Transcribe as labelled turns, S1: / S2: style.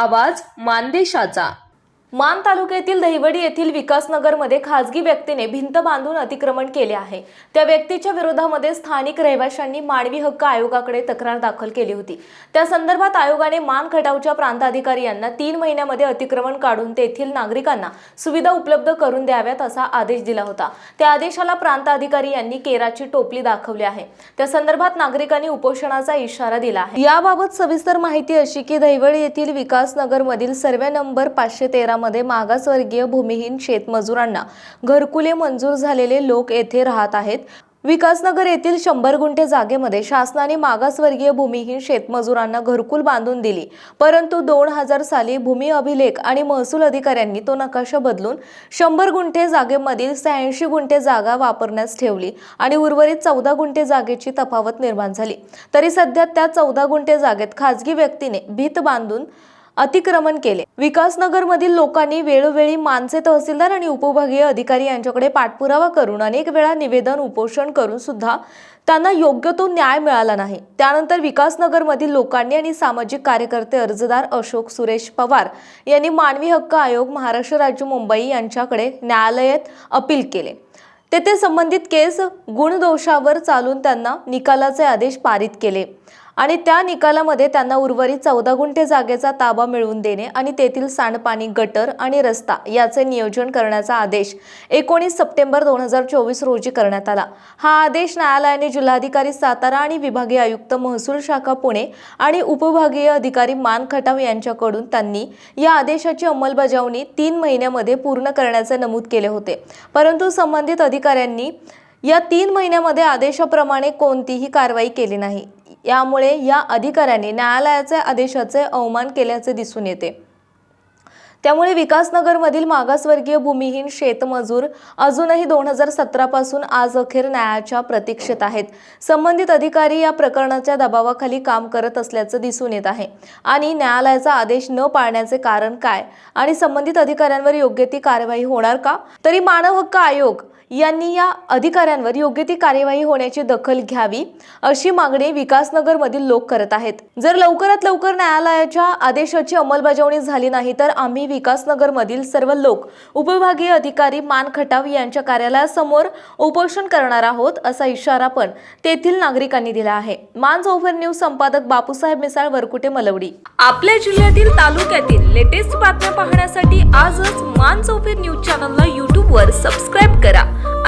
S1: आवाज मानदेशाचा. मान तालुक्यातील दहिवडी येथील विकासनगरमध्ये खासगी व्यक्तीने भिंत बांधून अतिक्रमण केले आहे. त्या व्यक्तीच्या विरोधामध्ये स्थानिक रहिवाशांनी मानवी हक्क आयोगाकडे तक्रार दाखल केली होती. त्या संदर्भात आयोगाने मान खटावच्या प्रांताधिकारी यांना तीन महिन्यामध्ये अतिक्रमण काढून तेथील नागरिकांना सुविधा उपलब्ध करून द्याव्यात असा आदेश दिला होता. त्या आदेशाला प्रांताधिकारी यांनी केराची टोपली दाखवली आहे. त्या संदर्भात नागरिकांनी उपोषणाचा इशारा दिला आहे. याबाबत सविस्तर माहिती अशी की दहिवडी येथील विकासनगरमधील सर्वे नंबर पाचशे तेरा मध्ये मागासवर्गीय भूमिहीन शेतमजुरांना घरकुले मंजूर झालेले लोक येथे राहत आहेत. विकासनगर येथील शंभर गुंठे जागेमध्ये शासनाने मागासवर्गीय भूमिहीन शेतमजुरांना घरकुल बांधून दिली. परंतु दोन हजार साली भूमी अभिलेख आणि महसूल अधिकाऱ्यांनी तो नकाशा बदलून शंभर गुंठे जागेमधील शहाऐंशी गुंठे जागा वापरण्यास ठेवली आणि उर्वरित चौदा गुंठे जागेची तफावत निर्माण झाली. तरी सध्या त्या चौदा गुंठे जागेत खाजगी व्यक्तीने भीत बांधून अतिक्रमण केले. विकासनगरमधील लोकांनी वेळोवेळी मानसे तहसीलदार आणि उपविभागीय अधिकारी यांच्याकडे पाठपुरावा करून अनेक वेळा निवेदन उपोषण करून सुद्धा त्यांना योग्य तो न्याय मिळाला नाही. त्यानंतर विकासनगरमधील लोकांनी आणि सामाजिक कार्यकर्ते अर्जदार अशोक सुरेश पवार यांनी मानवी हक्क आयोग महाराष्ट्र राज्य मुंबई यांच्याकडे न्यायालयात अपील केले. तेथे संबंधित केस गुणदोषावर चालून त्यांना निकालाचे आदेश पारित केले. आणि त्या निकालामध्ये त्यांना उर्वरित चौदा गुंठे जागेचा ताबा मिळवून देणे आणि तेथील सांडपाणी गटर आणि रस्ता याचे नियोजन करण्याचा आदेश एकोणीस सप्टेंबर दोन हजार चोवीस रोजी करण्यात आला. हा आदेश न्यायालयाने जिल्हाधिकारी सातारा आणि विभागीय आयुक्त महसूल शाखा पुणे आणि उपविभागीय अधिकारी मान खटाव यांच्याकडून त्यांनी या आदेशाची अंमलबजावणी तीन महिन्यामध्ये पूर्ण करण्याचे नमूद केले होते. परंतु संबंधित अधिकाऱ्यांनी या तीन महिन्यामध्ये आदेशाप्रमाणे कोणतीही कारवाई केली नाही. यामुळे या अधिकाऱ्यांनी न्यायालयाच्या आदेशाचे अवमान केल्याचे दिसून येते. त्यामुळे विकासनगरमधील मागासवर्गीय भूमिहीन शेतमजूर अजूनही दोन हजार सतरापासून आज अखेर न्यायाच्या प्रतीक्षेत आहेत. संबंधित अधिकारी या प्रकरणाच्या दबावाखाली काम करत असल्याचं दिसून येत आहे. आणि न्यायालयाचा आदेश न पाळण्याचे कारण काय? आणि संबंधित अधिकाऱ्यांवर योग्य ती कारवाई होणार का? तरी मानव हक्क आयोग यांनी या अधिकाऱ्यांवर योग्य ती कार्यवाही होण्याची दखल घ्यावी अशी मागणी विकासनगरमधील लोक करत आहेत. जर लवकरात लवकर न्यायालयाच्या आदेशाची अंमलबजावणी झाली नाही तर आम्ही विकासनगरमधील सर्व लोक उपविभागीय अधिकारी मान खटाव यांच्या कार्यालयासमोर उपोषण करणार आहोत असा इशारा पण तेथील नागरिकांनी दिला आहे. मान चौफर न्यूज संपादक बापूसाहेब मिसाळ वरकुटे मलवडी.
S2: आपल्या जिल्ह्यातील तालुक्यातील लेटेस्ट बातम्या पाहण्यासाठी आजच मान चौफेर न्यूज चॅनलला यूट्यूबवर सबस्क्राईब